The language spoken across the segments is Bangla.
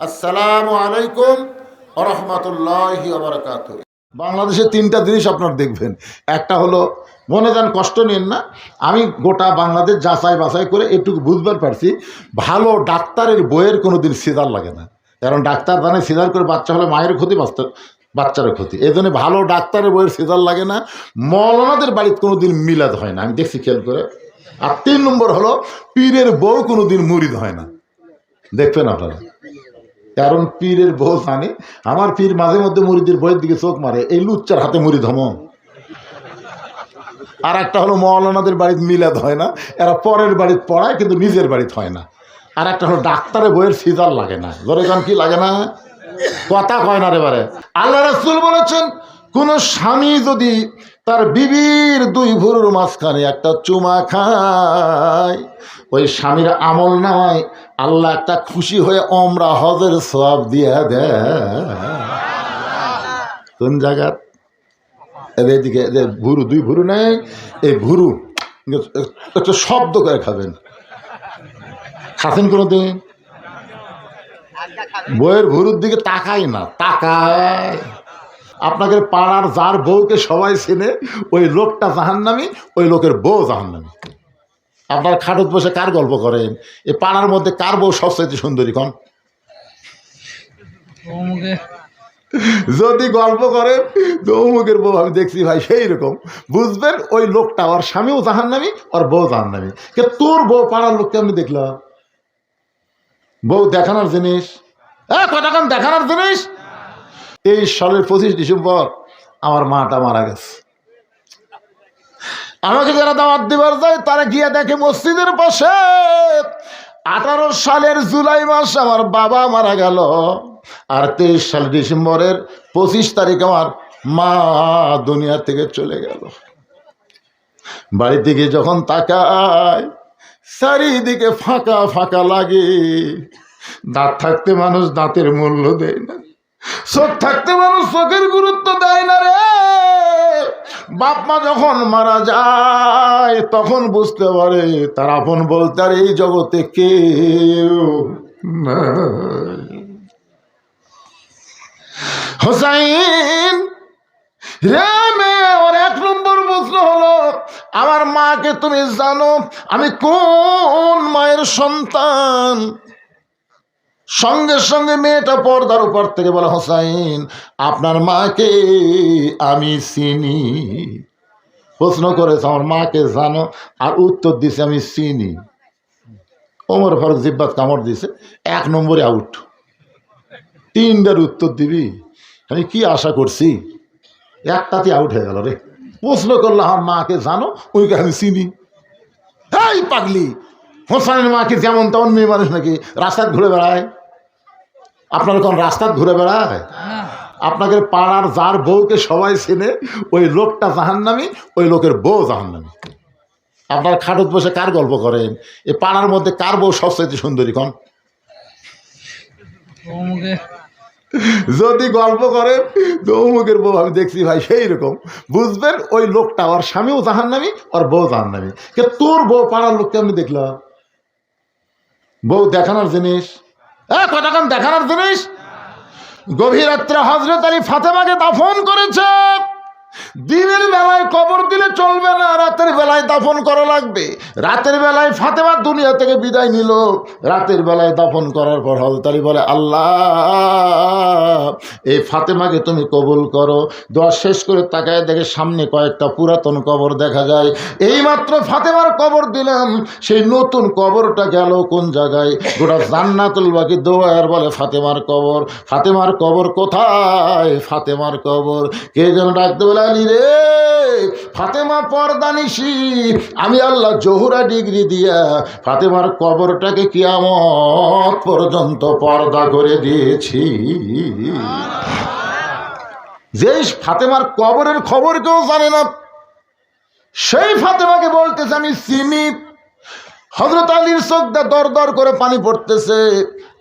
আসসালামু আলাইকুম রহমতুল্লাহ বারকাত বাংলাদেশে তিনটা জিনিস আপনার দেখবেন। একটা হলো, মনে যান কষ্ট নিন না, আমি গোটা বাংলাদেশ যাচাই বাছাই করে এটুকু বুঝবার পারছি, ভালো ডাক্তারের বইয়ের কোনো দিন সিজার লাগে না। কারণ ডাক্তার জানে সিজার করে বাচ্চা হলে মায়ের ক্ষতি, বাচ্চা, বাচ্চারও ক্ষতি। এই জন্য ভালো ডাক্তারের বইয়ের সিজার লাগে না, মৌলানাদের বাড়িতে কোনো দিন মিলাদ হয় না। আমি দেখছি খেয়াল করে। আর তিন নম্বর হলো, পীরের বউ কোনো দিন মুরিদ হয় না। দেখবেন আপনারা। কারণ পীরের বউ আনি আমার পীর মাঝে মধ্যে মুড়িদের বইয়ের দিকে চোখ মারে, এই লুচ্চার হাতে মুড়ি ধম। আর একটা হলো মৌলানাদের বাড়িতে মিলাদ হয় না, এরা পরের বাড়িতে পড়ায় কিন্তু নিজের বাড়িতে হয় না। আর একটা হলো ডাক্তারের বইয়ের ফিজার লাগে না। ধরে কারণ কি লাগে না? কথা কয় না রে বারে। আল্লাহ রসুল বলেছেন কোন স্বামী যদি তার বিবির দুই ভুরুর মাঝখানে একটা চুমা খায়, ওই স্বামীর আমল নামায় আল্লাহ একটা খুশি হয়ে অমরা হজের সব দিয়ে দেয়। কোন জায়গার? এদের এদিকে এদের ভুরু, দুই ভুরু নেই, এই ভুরু একটা শব্দ করে খাবেন। খাচ্ছেন কোনো দিন বইয়ের ভুরুর দিকে তাকাই না, তাকায়। আপনাকে পাড়ার যার বউকে সবাই চেনে ওই লোকটা জাহান্নামি ওই লোকের বউ জাহান্নামি। আপনার খাটত বসে কার গল্প করেন? এই পাড়ার মধ্যে কার বউ সবচাইতে সুন্দরী কন? যদি গল্প করেন তো অমুকের বউ আমি দেখছি ভাই সেই রকম। বুঝবেন ওই লোকটা ওর স্বামীও জাহান্নামি ওর বউ জাহান্নামি। কে তোর বউ পাড়ার লোককে আমি দেখলাম। বউ দেখানোর জিনিস। হ্যাঁ কতক্ষণ দেখানোর জিনিস? এই সালের পঁচিশ ডিসেম্বর আমার মাটা মারা গেছে। আমাকে যারা দাওয়াত দিবার যায়, তারা গিয়ে দেখে মসজিদের পাশে আঠারো সালের জুলাই মাস আমার বাবা মারা গেল। আর তেইশ সাল ডিসেম্বরের পঁচিশ তারিখ আমার মা দুনিয়া থেকে চলে গেল। বাড়ি থেকে যখন তাকায়, চারিদিকে ফাঁকা ফাঁকা লাগে। দাঁত থাকতে মানুষ দাঁতের মূল্য দেয় না। চোখ থাকতে মানুষ চোখের গুরুত্ব দেয় না রে। বাপ মা যখন মারা যায়, তখন বুঝতে পারে তার আপন বলতে আর এই জগতে কেউ হোসাইন রে মেয়ে, ওর এক নম্বর প্রশ্ন হলো, আমার মাকে তুমি জানো আমি কোন মায়ের সন্তান? সঙ্গে সঙ্গে মেয়েটা পর্দার উপর থেকে বলে, হোসাইন, আপনার মাকে আমি চিনি। প্রশ্ন করেছে, আমার মাকে জানো আর উত্তর দিছে, আমি চিনি। ওমর ফারুক জিব্বাত কামড় দিছে, এক নম্বরে আউট তিনটার উত্তর দিবি? আমি কি আশা করছি? একটাতে আউট হয়ে গেল রে। প্রশ্ন করল, আমার মাকে জানো ওইকে আমি চিনি। এই পাগলি! হোসাইনের মাকে যেমন তেমন মেয়ে মানুষ নাকি রাস্তায় ঘুরে বেড়ায়? আপনার কোন রাস্তায় ঘুরে বেড়ায়? আপনাকে পাড়ার যার বউকে সবাই চেনে ওই লোকটা জাহান্নামি ওই লোকের বউ জাহান্নামি। আপনার খাটত বসে কার গল্প করেন? এই পাড়ার মধ্যে কার বউ সবচাইতে সুন্দরী কন? যদি গল্প করেন তো অমুকের বউ আমি দেখছি ভাই সেই রকম। বুঝবেন ওই লোকটা ওর স্বামীও জাহান্নামি ওর বউ জাহান্নামি। কে তোর বউ পাড়ার লোককে আমি দেখলাম। বউ দেখানোর জিনিস। দেখানোর জিনিস? গভীর রাত্রে হজরত আলী ফাতেমাকে দাফন করেছে। দিনের বেলায় কবর দিলে চলবে না, রাতের বেলায় দাফন করা লাগবে। রাতের বেলায় ফাতেমা দুনিয়া থেকে বিদায় নিল। রাতের বেলায় দাফন করার পর হজরত বলে, আল্লাহ, এই ফাতেমাকে তুমি কবুল করো। দোয়া শেষ করে তাকায় দেখে সামনে কয়েকটা পুরাতন কবর দেখা যায়। এইমাত্র ফাতেমার কবর দিলাম, সেই নতুন কবরটা গেল কোন জায়গায়? গোটা জান্নাতুল বাকি দোয়ার বলে, ফাতেমার কবর ফাতেমার কবর কোথায়? ফাতেমার কবর, কে যেন ডাকতে বলে আলী রে। ফাতেমা পর্দানিসি আমি আল্লাহ জহুরা ডিগ্রি দিয়া ফাতেমার কবরটাকে কিয়ামত পর্যন্ত পর্দা করে দিয়েছি। যে ফাতেমার কবরের খবর কেউ জানে না। সেই ফাতেমাকে বলতেছে, আমি চিনি হজরত আলীর চোখটা দর দর করে পানি পড়তেছে।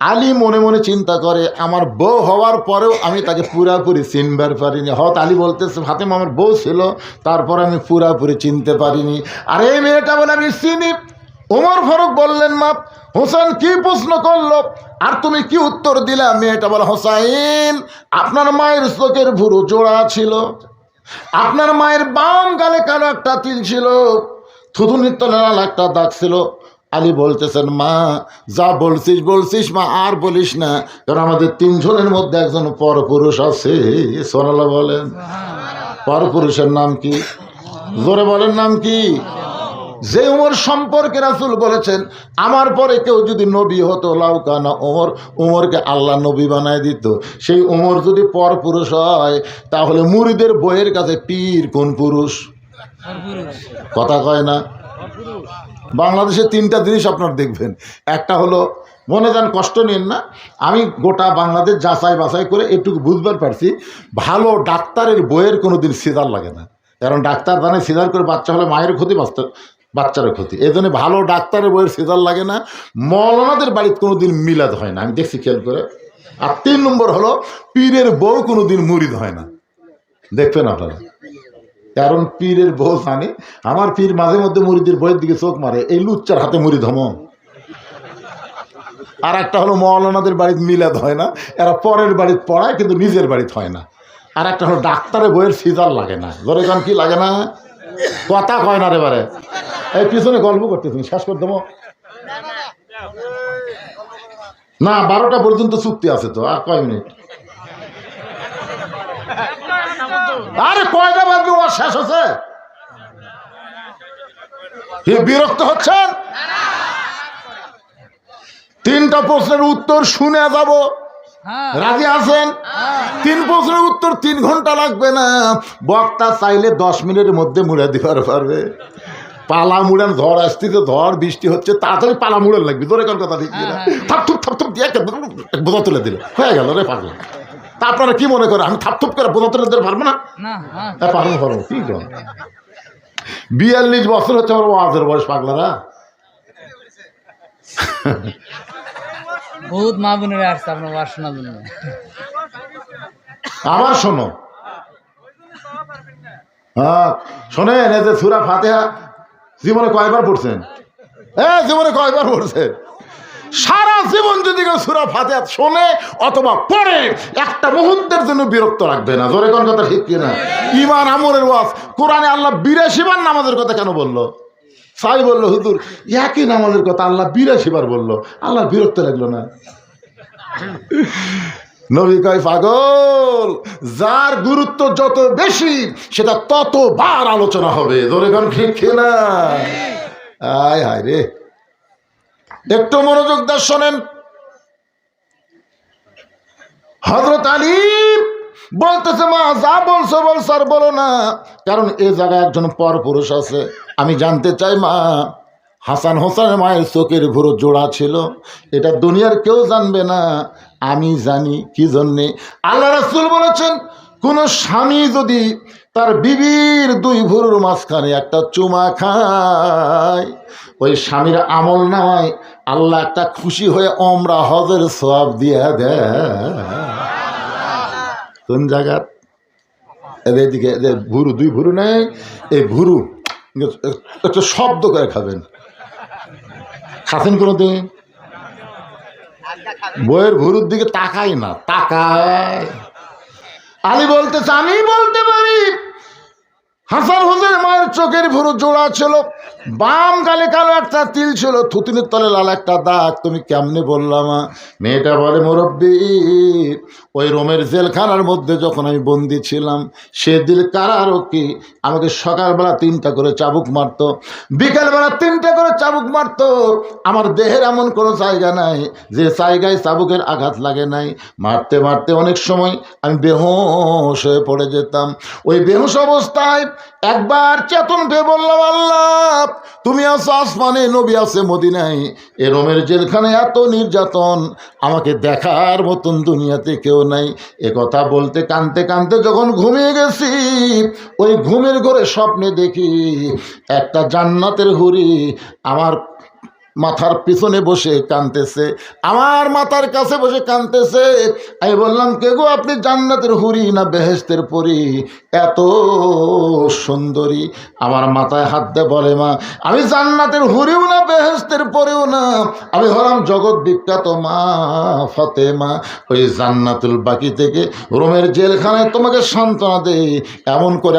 আলী মনে মনে চিন্তা করে, আমার বউ হওয়ার পরেও আমি তাকে পুরাপুরি চিনবার পারিনি। হত আলী বলতেছে, ফাতেমা আমার বউ ছিল, তারপর আমি পুরাপুরি চিনতে পারিনি। আর এই মেয়েটা বলে, আমি চিনি। ওমর ফারুক বললেন, মা, হোসেন কি প্রশ্ন করল? আর তুমি কি উত্তর দিলা? মেয়েটা বলে, হোসাইন, আপনার মায়ের চোখের ভুরু জোড়া ছিল। আপনার মায়ের বাম গালে কালো একটা তিল ছিল। থুতুনির তলে লাল একটা দাগ ছিল। আলী বলতেছেন মা যা বলছিস বলছিস মা আর বলিস না। কারণ আমাদের তিনজনের মধ্যে একজন পরপুরুষ আছে সোনালা বলেন। পরপুরুষের নাম কি? জোরে বলেন নাম কি? যে উমর সম্পর্কে রাসুল বলেছেন আমার পরে কেউ যদি নবী হতো লাউকানা ওমর উমরকে আল্লাহ নবী বানায় দিত। সেই উমর যদি পর পুরুষ হয় তাহলে মুড়িদের বইয়ের কাছে পীর কোন পুরুষ? কথা কয় না? বাংলাদেশে তিনটা জিনিস আপনার দেখবেন। একটা হলো, মনে যান কষ্ট নিন না, আমি গোটা বাংলাদেশ যাচাই বাছাই করে একটু বুঝবার পারছি, ভালো ডাক্তারের বইয়ের কোনো দিন সিজার লাগে না। কারণ ডাক্তার জানে সিজার করে বাচ্চা হলে মায়ের ক্ষতি বাঁচতে বাচ্চারও ক্ষতি। এই জন্য ভালো ডাক্তারের বইয়ের সিজার লাগে না, মৌলানাদের বাড়িতে কোনো দিন মিলাদ হয় না। আমি দেখছি খেয়াল করে। আর তিন নম্বর হলো, পীরের বউ কোনো দিন মুরিদ হয় না। দেখবেন আপনারা। কারণ পীরের বউ জানে, আমার পীর মাঝে মধ্যে মুড়িদের বইয়ের দিকে চোখ মারে, এই লুচ্চার হাতে মুড়ি ধম। আর একটা হলো মৌলানাদের বাড়িতে মিলাদ হয় না, এরা পরের বাড়িতে পড়ায় কিন্তু নিজের বাড়িতে হয় না। আর একটা হলো ডাক্তারের বইয়ের সিজার লাগে না। ধরে কারণ কি লাগে না? কথা কয় না রে বারে। এই পিছনে গল্প করতে তুমি শেষ করে দেবো। না, বারোটা পর্যন্ত চুক্তি আছে তো, আর কয় মিনিট? আরে কয়টা শেষ হচ্ছে? বিরক্ত হচ্ছেন? তিনটা প্রশ্নের উত্তর শুনে যাব। রাজি আছেন? তিন প্রশ্নের উত্তর তিন ঘণ্টা লাগবে না। বক্তা চাইলে দশ মিনিটের মধ্যে মুড়ে দিবার পারবে। পালা মুড়ান ঝড় আসতেছে ঝড় বৃষ্টি হচ্ছে তাড়াতাড়ি পালা মুড়ান লাগবে। তোর কোন কথা ঠিক না থাপ থুপ থাপ থুপ দিয়ে একটা বোঝা তুলে দিল। হয়ে গেল রে পাগলা। তা আপনারা কি মনে করেন? আমি থাপ থুপ করে বোঝা পারব না? হ্যাঁ। পারব পারব। কি বিয়াল্লিশ বছর হচ্ছে আমার ওয়াজের বয়স পাগলারা। বহুত মা বোনেরা আসছে আপনার ওয়াজ শোনার জন্য। আবার শোনো। হ্যাঁ শোনেন এই যে সুরা ফাতেহা জীবনে কয়বার পড়ছেন? হ্যাঁ জীবনে কয়বার পড়ছেন? সারা জীবন যদি কেউ সুরা ফাতেহা শোনে অথবা পড়ে, একটা মুহূর্তের জন্য বিরক্ত রাখবে না। জোরে কোন কথা ঠিক কিনা? ইমান আমরের ওয়াজ। কোরআনে আল্লাহ বিরাশি বার নামাজের কথা কেন বলল? সাই বলল, হুজুর, একই নামাজের কথা আল্লাহ বিরাশি বার বলল। আল্লাহ বিরক্ত লাগল না। নবী কয়, পাগল, যার গুরুত্ব যত বেশি, সেটা ততবার আলোচনা হবে। ধরে গান ঠিক না আয়, হায় রে। একটু মনোযোগ দিয়ে শোনেন। হজরত আলী বলতেছে, মা, যা বলছো বল, স্যার, বলো না। কারণ এ জায়গায় একজন পর পুরুষ আছে। আমি জানতে চাই, মা, হাসান হোসেন মায়ের চোখের ভুরো জোড়া ছিল। এটা দুনিয়ার কেউ জানবে না। আমি জানি, কি জন্যে? আল্লাহ রাসুল বলেছেন কোন স্বামী যদি তার বিবির দুই ভুরুর মাঝখানে একটা চুমা খায়, ওই স্বামীর আমল নামায় আল্লাহ একটা খুশি হয়ে অমরা হজের সব দিয়া দেয়। কোন জায়গার? এদের এদিকে এদের ভুরু, দুই ভুরু নেই, এই ভুরু একটু শব্দ করে খাবেন। খাচ্ছেন কোনো দিন বইয়ের ভুরুর দিকে তাকাই না, তাকায়। আলী বলতেছে আমি বলতে পারি। হাসান হোসেন মায়ের চোখের ভুরু জোড়া ছিল, বাম গালে কালো একটা তিল ছিল, থুতুনির তলে লাল একটা দাগ। তুমি কেমনে বললাম মেয়েটা বলে, মুরব্বী ওই রোমের জেলখানার মধ্যে যখন আমি বন্দি ছিলাম, সে দিল কারারকি আমাকে সকালবেলা তিনটা করে চাবুক মারতো, বিকালবেলা তিনটা করে চাবুক মারতো। আমার দেহের এমন কোনো জায়গা নাই যে জায়গায় চাবুকের আঘাত লাগে নাই। মারতে মারতে অনেক সময় আমি বেহোশ হয়ে পড়ে যেতাম। ওই বেহুশ অবস্থায় একবার চেতন পেয়ে বললাম, আল্লাহ, তুমি আছো আসমানে, নবী আছে মদিনায়। এ রোমের জেলখানে এত নির্যাতন, আমাকে দেখার মতন দুনিয়াতে কেউ নাই। এ কথা বলতে কানতে কানতে যখন ঘুমিয়ে গেছি, ওই ঘুমের ঘরে স্বপ্নে দেখি একটা জান্নাতের হুরি আমার মাথার পিছনে বসে কানতেছে, আমার মাথার কাছে বসে কানতেছে। আমি বললাম, কে গো আপনি জান্নাতের হুরি না বেহেস্তের পরি? এত সুন্দরী। আমার মাথায় হাত দিয়ে বলে, মা, আমি জান্নাতের হুরিও না বেহেস্তের পরেও না। আমি হলাম জগৎ বিখ্যাত মা ফতেমা। ওই জান্নাতুল বাকি থেকে রোমের জেলখানায় তোমাকে সান্ত্বনা দেই। এমন করে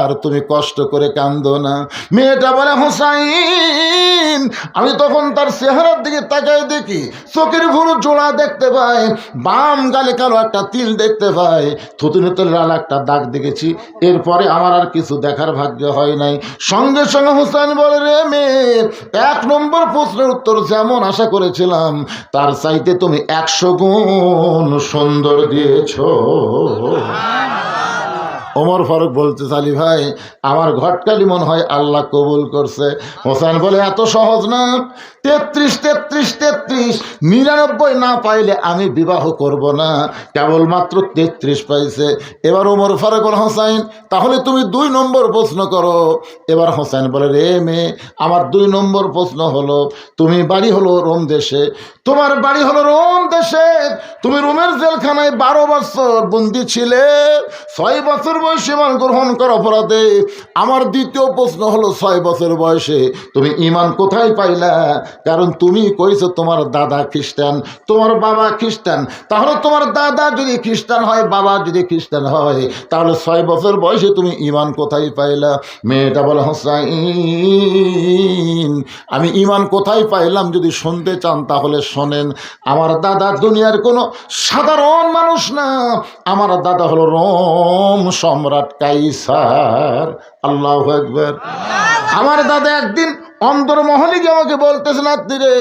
আর তুমি কষ্ট করে কান্দো না। মেয়েটা বলে, হোসাইন, আমি তখন তার চেহারার দিকে তাকাই দেখি, চোখের ভুরু জোড়া দেখতে পাই বাম গালে কালো একটা তিল দেখতে পাই থুতুনিতে লাল একটা দাগ দেখেছি, এরপরে আমার আর কিছু দেখার ভাগ্য হয় নাই। সঙ্গে সঙ্গে হোসেন বলে, রে মেয়ে, এক নম্বর প্রশ্নের উত্তর যেমন আশা করেছিলাম, তার চাইতে তুমি একশো গুণ সুন্দর দিয়েছ। ওমর ফারুক বলতে চালি ভাই, আমার ঘটকালি মনে হয় আল্লাহ কবুল করছে। হোসেন বলে, এত সহজ না। তেত্রিশ তেত্রিশ তেত্রিশ, নিরানব্বই না পাইলে আমি বিবাহ করব না। কেবলমাত্র তেত্রিশ পাইছে। এবার ওমর ফারুক হোসাইন তাহলে তুমি দুই নম্বর প্রশ্ন করো। এবার হোসেন বলে, রে মেয়ে, আমার দুই নম্বর প্রশ্ন হলো, তুমি বাড়ি হলো রোম দেশে। তোমার বাড়ি হলো রোম দেশে। তুমি রোমের জেলখানায় বারো বছর বন্দি ছিলে, ছয় বছর ইমান গ্রহণ কর অপরাধে। আমার দ্বিতীয় প্রশ্ন হলো, ছয় বছর বয়সে তুমি ইমান কোথায় পাইলা? কারণ তুমি কইছো তোমার দাদা খ্রিস্টান, তোমার বাবা খ্রিস্টান। তাহলে তোমার দাদা যদি খ্রিস্টান হয়, বাবা যদি খ্রিস্টান হয়, তাহলে ছয় বছর বয়সে তুমি ইমান কোথায় পাইলা? মেয়েটা বলে, হোসাইন, আমি ইমান কোথায় পাইলাম যদি শুনতে চান তাহলে শোনেন, আমার দাদা দুনিয়ার কোনো সাধারণ মানুষ না। আমার দাদা হলো রম রোম সম্রাট কাইসার আল্লাহ একবার আমার দাদা একদিন অন্তর্মহলে গিয়ে আমাকে বলতেছে না রে,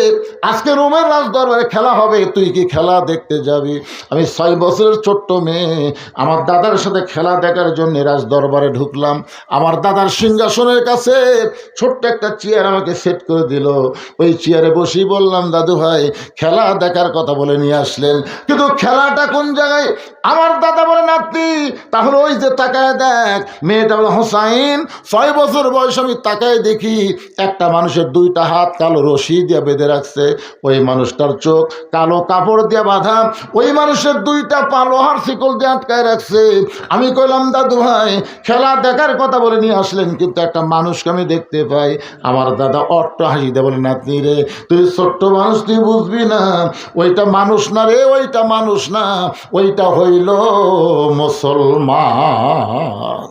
আজকে রোমের রাজ দরবারে খেলা হবে, তুই কি খেলা দেখতে যাবি? আমি ছয় বছরের ছোট্ট মেয়ে, আমার দাদার সাথে খেলা দেখার জন্য রাজ দরবারে ঢুকলাম। আমার দাদার সিংহাসনের কাছে ছোট্ট একটা চেয়ার আমাকে সেট করে দিল। ওই চেয়ারে বসেই বললাম, দাদু ভাই, খেলা দেখার কথা বলে নিয়ে আসলেন। কিন্তু খেলাটা কোন জায়গায়? আমার দাদা বলে নাতি তাহলে ওই যে তাকায় দেখ, মেয়েটা বলে হোসাইন। ছয় বছর বয়স আমি তাকায় দেখি একটা মানুষের দুইটা হাত কালো রশি দিয়ে বেঁধে রাখছে, ওই মানুষটার চোখ কালো কাপড় দিয়ে বাঁধা, ওই মানুষের দুইটা পা লোহার শিকল দিয়ে আটকায় রাখছে। আমি কইলাম, দাদু ভাই, খেলা দেখার কথা বলে নিয়ে আসলেন, কিন্তু একটা মানুষকে আমি দেখতে পাই। আমার দাদা অট্ট হাসি দিয়ে বলে, নাতনি রে, তুই ছোট্ট মানুষ, তুই বুঝবি না, ওইটা মানুষ না রে, ওইটা মানুষ না, ওইটা হইল মুসলমান।